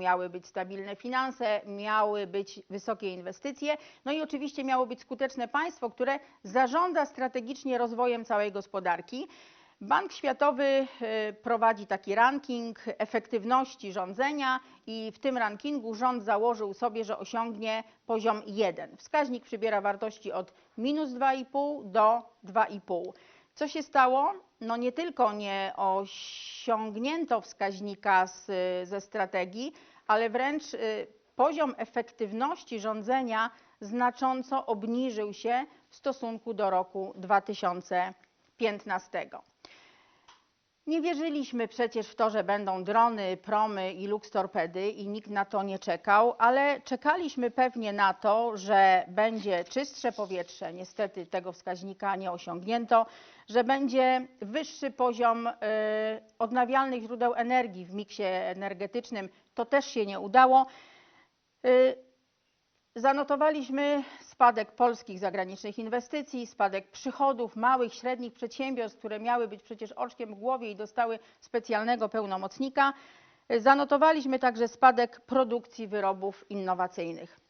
Miały być stabilne finanse, miały być wysokie inwestycje, no i oczywiście miało być skuteczne państwo, które zarządza strategicznie rozwojem całej gospodarki. Bank Światowy y, prowadzi taki ranking efektywności rządzenia i w tym rankingu rząd założył sobie, że osiągnie poziom 1. Wskaźnik przybiera wartości od minus 2,5 do 2,5. Co się stało? No nie tylko nie osiągnięto wskaźnika z, ze strategii, ale wręcz y, poziom efektywności rządzenia znacząco obniżył się w stosunku do roku 2015. Nie wierzyliśmy przecież w to, że będą drony, promy i lukstorpedy i nikt na to nie czekał, ale czekaliśmy pewnie na to, że będzie czystsze powietrze. Niestety tego wskaźnika nie osiągnięto, że będzie wyższy poziom y, odnawialnych źródeł energii w miksie energetycznym. To też się nie udało. Y, Zanotowaliśmy spadek polskich zagranicznych inwestycji, spadek przychodów małych, średnich przedsiębiorstw, które miały być przecież oczkiem w głowie i dostały specjalnego pełnomocnika. Zanotowaliśmy także spadek produkcji wyrobów innowacyjnych.